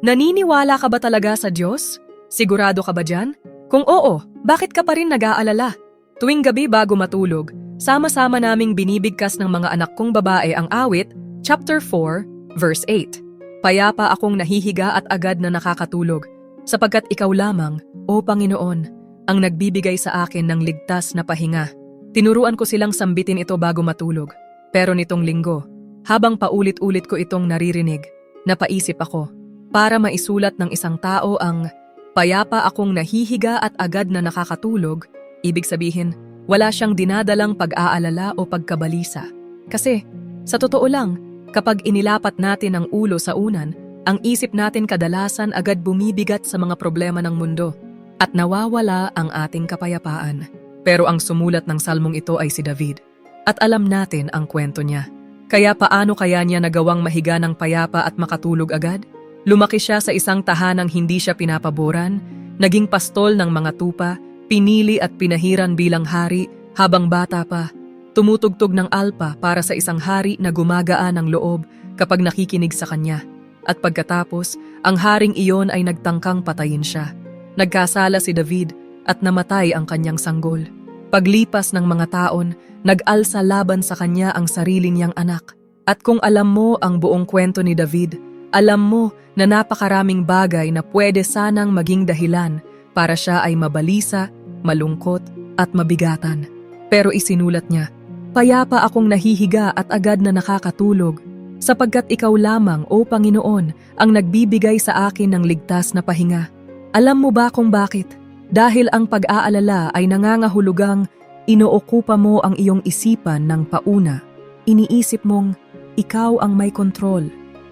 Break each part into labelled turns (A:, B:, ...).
A: Naniniwala ka ba talaga sa Diyos? Sigurado ka ba dyan? Kung oo, bakit ka pa rin nag-aalala? Tuwing gabi bago matulog, sama-sama naming binibigkas ng mga anak kong babae ang awit, chapter 4, verse 8. Payapa akong nahihiga at agad na nakakatulog, sapagkat ikaw lamang, o Panginoon, ang nagbibigay sa akin ng ligtas na pahinga. Tinuruan ko silang sambitin ito bago matulog. Pero nitong linggo, habang paulit-ulit ko itong naririnig, napaisip ako, para maisulat ng isang tao ang payapa akong nahihiga at agad na nakakatulog, ibig sabihin, wala siyang dinadalang pag-aalala o pagkabalisa. Kasi, sa totoo lang, kapag inilapat natin ang ulo sa unan, ang isip natin kadalasan agad bumibigat sa mga problema ng mundo at nawawala ang ating kapayapaan. Pero ang sumulat ng salmong ito ay si David. At alam natin ang kwento niya. Kaya paano kaya niya nagawang mahiga ng payapa at makatulog agad? Lumaki siya sa isang tahanang hindi siya pinapaboran, naging pastol ng mga tupa, pinili at pinahiran bilang hari habang bata pa. Tumutugtog ng alpa para sa isang hari na gumagaan ng loob kapag nakikinig sa kanya. At pagkatapos, ang haring iyon ay nagtangkang patayin siya. Nagkasala si David at namatay ang kanyang sanggol. Paglipas ng mga taon, nag-alsa laban sa kanya ang sarili niyang anak. At kung alam mo ang buong kwento ni David, alam mo na napakaraming bagay na pwede sanang maging dahilan para siya ay mabalisa, malungkot at mabigatan. Pero isinulat niya, Payapa akong nahihiga at agad na nakakatulog, sapagkat ikaw lamang, O Panginoon, ang nagbibigay sa akin ng ligtas na pahinga. Alam mo ba kung bakit? Dahil ang pag-aalala ay nangangahulugang inookupa mo ang iyong isipan ng pauna. Iniisip mong ikaw ang may kontrol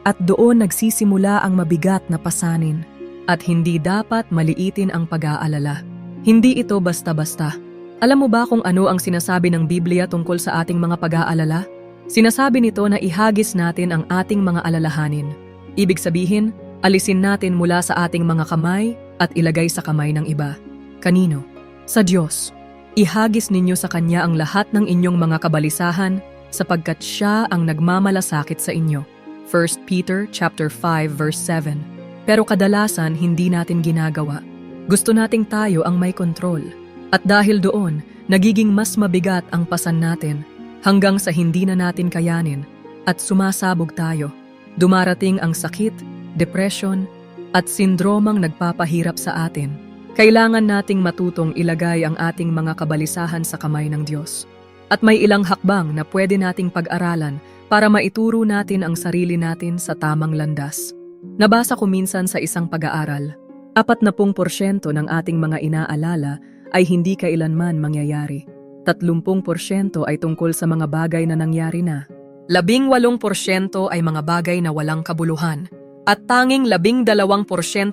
A: at doon nagsisimula ang mabigat na pasanin. At hindi dapat maliitin ang pag-aalala. Hindi ito basta-basta. Alam mo ba kung ano ang sinasabi ng Biblia tungkol sa ating mga pag-aalala? Sinasabi nito na ihagis natin ang ating mga alalahanin. Ibig sabihin, alisin natin mula sa ating mga kamay at ilagay sa kamay ng iba. Kanino? Sa Diyos. Ihagis ninyo sa Kanya ang lahat ng inyong mga kabalisahan sapagkat Siya ang nagmamalasakit sa inyo. 1 Peter chapter 5 verse 7. Pero kadalasan hindi natin ginagawa. Gusto nating tayo ang may kontrol. At dahil doon, nagiging mas mabigat ang pasan natin hanggang sa hindi na natin kayanin at sumasabog tayo. Dumarating ang sakit, depression, at sindromang nagpapahirap sa atin. Kailangan nating matutong ilagay ang ating mga kabalisahan sa kamay ng Diyos. At may ilang hakbang na pwede nating pag-aralan para maituro natin ang sarili natin sa tamang landas. Nabasa ko minsan sa isang pag-aaral, 40% ng ating mga inaalala ay hindi kailanman mangyayari. 30% ay tungkol sa mga bagay na nangyari na. 18% ay mga bagay na walang kabuluhan. At tanging 12%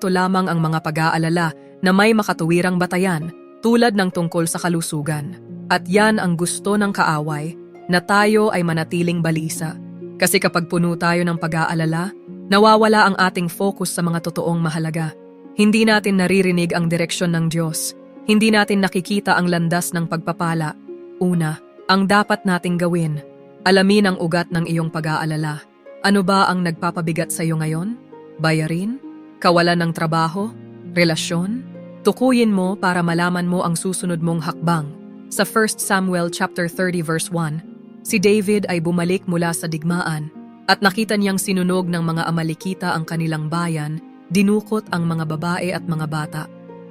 A: lamang ang mga pag-aalala na may makatuwirang batayan tulad ng tungkol sa kalusugan. At yan ang gusto ng kaaway, na tayo ay manatiling balisa. Kasi kapag puno tayo ng pag-aalala, nawawala ang ating focus sa mga totoong mahalaga. Hindi natin naririnig ang direksyon ng Diyos hindi natin nakikita ang landas ng pagpapala. Una, ang dapat nating gawin, alamin ang ugat ng iyong pag-aalala. Ano ba ang nagpapabigat sa iyo ngayon? Bayarin? Kawalan ng trabaho? Relasyon? Tukuyin mo para malaman mo ang susunod mong hakbang. Sa 1 Samuel chapter 30 verse 1, si David ay bumalik mula sa digmaan at nakita niyang sinunog ng mga Amalekita ang kanilang bayan, dinukot ang mga babae at mga bata.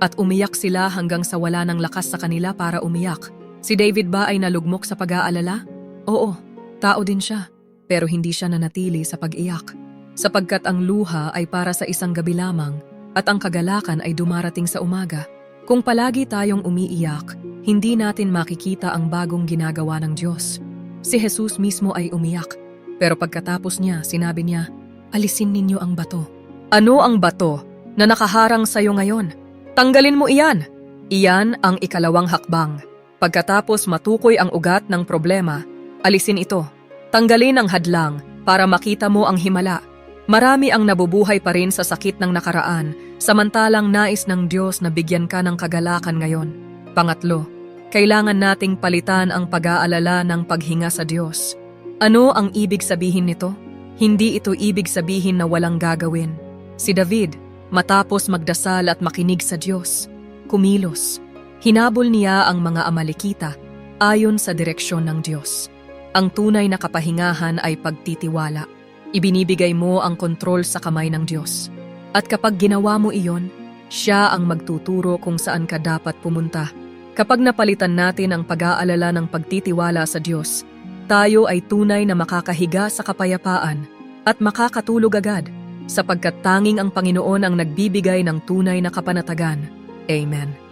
A: At umiyak sila hanggang sa wala ng lakas sa kanila para umiyak. Si David ba ay nalugmok sa pag-aalala? Oo, tao din siya. Pero hindi siya nanatili sa pag-iyak. Sapagkat ang luha ay para sa isang gabi lamang at ang kagalakan ay dumarating sa umaga. Kung palagi tayong umiiyak, hindi natin makikita ang bagong ginagawa ng Diyos. Si Jesus mismo ay umiyak. Pero pagkatapos niya, sinabi niya, alisin ninyo ang bato. Ano ang bato na nakaharang sa iyo ngayon? Tanggalin mo iyan. Iyan ang ikalawang hakbang. Pagkatapos matukoy ang ugat ng problema, alisin ito. Tanggalin ang hadlang para makita mo ang himala. Marami ang nabubuhay pa rin sa sakit ng nakaraan, samantalang nais ng Diyos na bigyan ka ng kagalakan ngayon. Pangatlo, kailangan nating palitan ang pag-aalala ng paghinga sa Diyos. Ano ang ibig sabihin nito? Hindi ito ibig sabihin na walang gagawin. Si David, matapos magdasal at makinig sa Diyos, kumilos. Hinabol niya ang mga Amalekita ayon sa direksyon ng Diyos. Ang tunay na kapahingahan ay pagtitiwala. Ibinibigay mo ang kontrol sa kamay ng Diyos. At kapag ginawa mo iyon, siya ang magtuturo kung saan ka dapat pumunta. Kapag napalitan natin ang pag-aalala ng pagtitiwala sa Diyos, tayo ay tunay na makakahiga sa kapayapaan at makakatulog agad sapagkat tanging ang Panginoon ang nagbibigay ng tunay na kapanatagan. Amen.